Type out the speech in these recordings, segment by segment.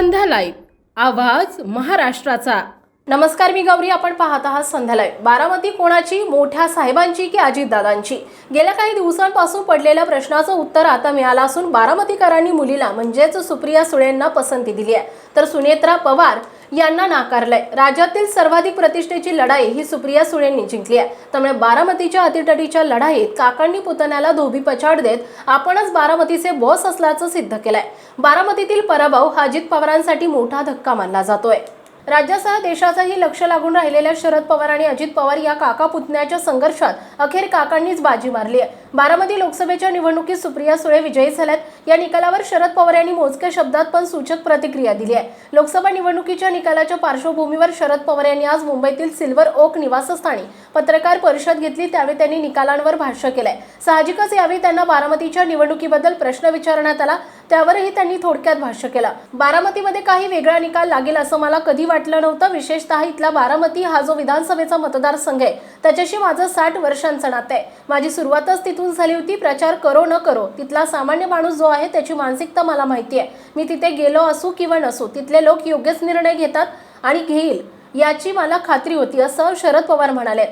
संध्या live आवाज महाराष्ट्राचा. नमस्कार मी गौरी आपण पाहत आहात संध्यालय बारामती कोणाची? मोठ्या साहेबांची की अजितदादांची? गेल्या काही दिवसांपासून पडलेल्या प्रश्नाचं उत्तर आता मिळालं असून बारामतीकरांनी मुलीला म्हणजेच सुप्रिया सुळेंना पसंती दिली आहे. तर सुनेत्रा पवार यांना नाकारलंय. राज्यातील सर्वाधिक प्रतिष्ठेची लढाई ही सुप्रिया सुळेंनी जिंकली आहे. त्यामुळे बारामतीच्या अतिटडीच्या लढाईत काकांनी पुतण्याला धोबी पछाड देत आपणच बारामतीचे बॉस असल्याचं सिद्ध केलंय. बारामतीतील पराभव हा अजित पवारांसाठी मोठा धक्का मानला जातोय. राज्यासह देशाचंही लक्ष लागून राहिलेल्या शरद पवार आणि अजित पवार या काका पुतण्याच्या संघर्षात अखेर काकांनीच बाजी मारली आहे. बारामती लोकसभेच्या निवडणुकीत सुप्रिया सुळे विजयी झाल्यात. या निकालावर शरद पवार यांनी मोजक्या शब्दात पण सूचक प्रतिक्रिया दिली आहे. लोकसभा निवडणुकीच्या निकालाच्या पार्श्वभूमीवर शरद पवार यांनी आज मुंबईतील सिल्वर ओक निवासस्थानी पत्रकार परिषद घेतली. त्यावेळी त्यांनी निकालांवर भाष्य केलंय. साहजिकच यावेळी त्यांना बारामतीच्या निवडणुकीबद्दल प्रश्न विचारण्यात आला. त्यावरही त्यांनी थोडक्यात भाष्य केलं. बारामतीमध्ये काही वेगळा निकाल लागेल असं मला कधी वाटलं नव्हतं. विशेषतः इथला बारामती हा जो विधानसभेचा मतदारसंघ आहे त्याच्याशी माझं साठ वर्षांचं नातं आहे. माझी सुरुवातच तिथून झाली होती प्रचार करो न करो. तिथला सामान्य माणूस जो आहे त्याची मानसिकता मला माहिती आहे. मी तिथे गेलो असू किंवा नसू तिथले लोक योग्यच निर्णय घेतात आणि घेईल याची मला खात्री होती असं शरद पवार म्हणाले.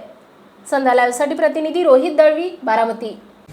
संध्या लाईव्हसाठी प्रतिनिधी रोहित दळवी बारामती.